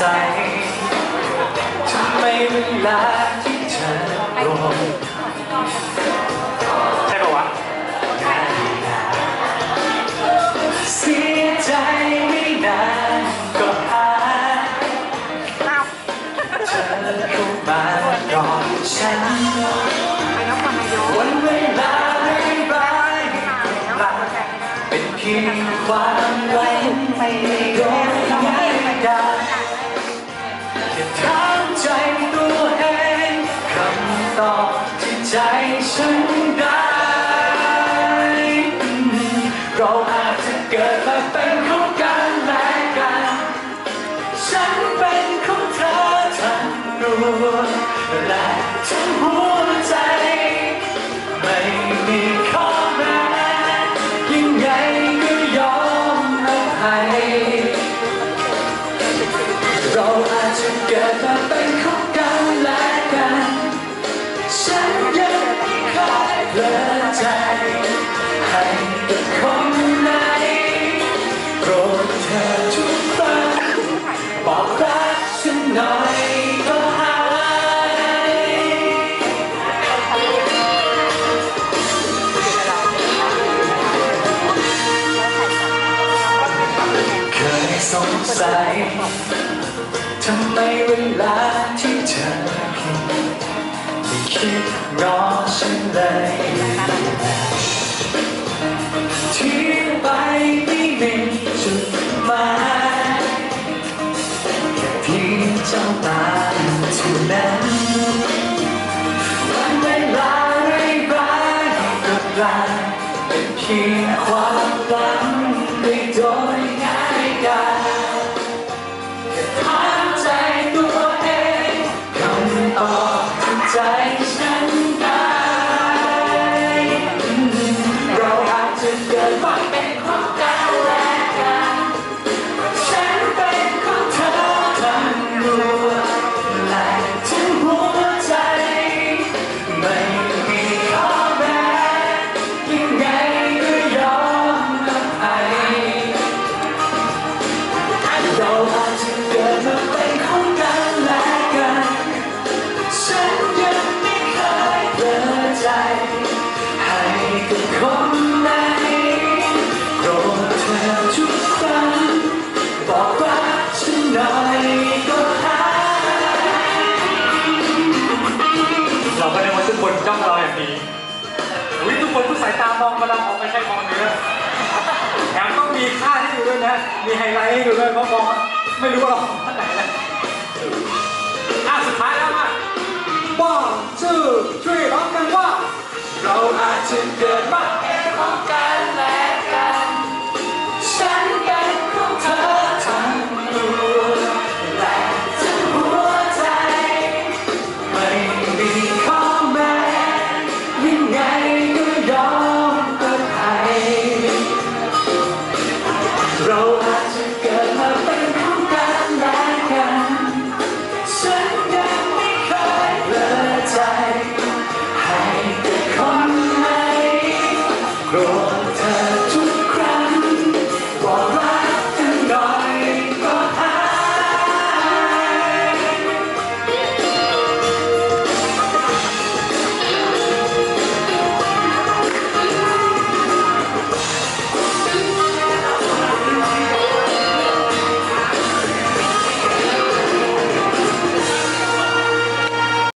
สัยทำไมเวลาที่เธอรวมใช่ปะวะเสียใจไม่นานก็หายเธอเข้ามาก่อนฉันไปนครนายกวันเวลาไม่ร้ายรักเป็นเพียงความ และทั้งหัวใจ ไม่มีข้อแม้ยังไงก็ยอมอภัยเราอาจจะเกิดมาเป็นของกัน สงสัยทำไมเวลาที่เธอคิดไม่คิดรอฉันเลยที่ไปไม่มีจุดหมายแค่เพียงจ้องตาเท่านั้นวันเวลาร้ายๆก็กลายเป็นเพียงความหวังไม่โดย มีไฮไลท์ให้ดูด้วยเพราะมองไม่รู้ว่าเรามองท่านไหนนะอะสุดท้ายแล้วมา one two three ร้องกันว่า เราอาจจะเกิดมาเป็นของกัน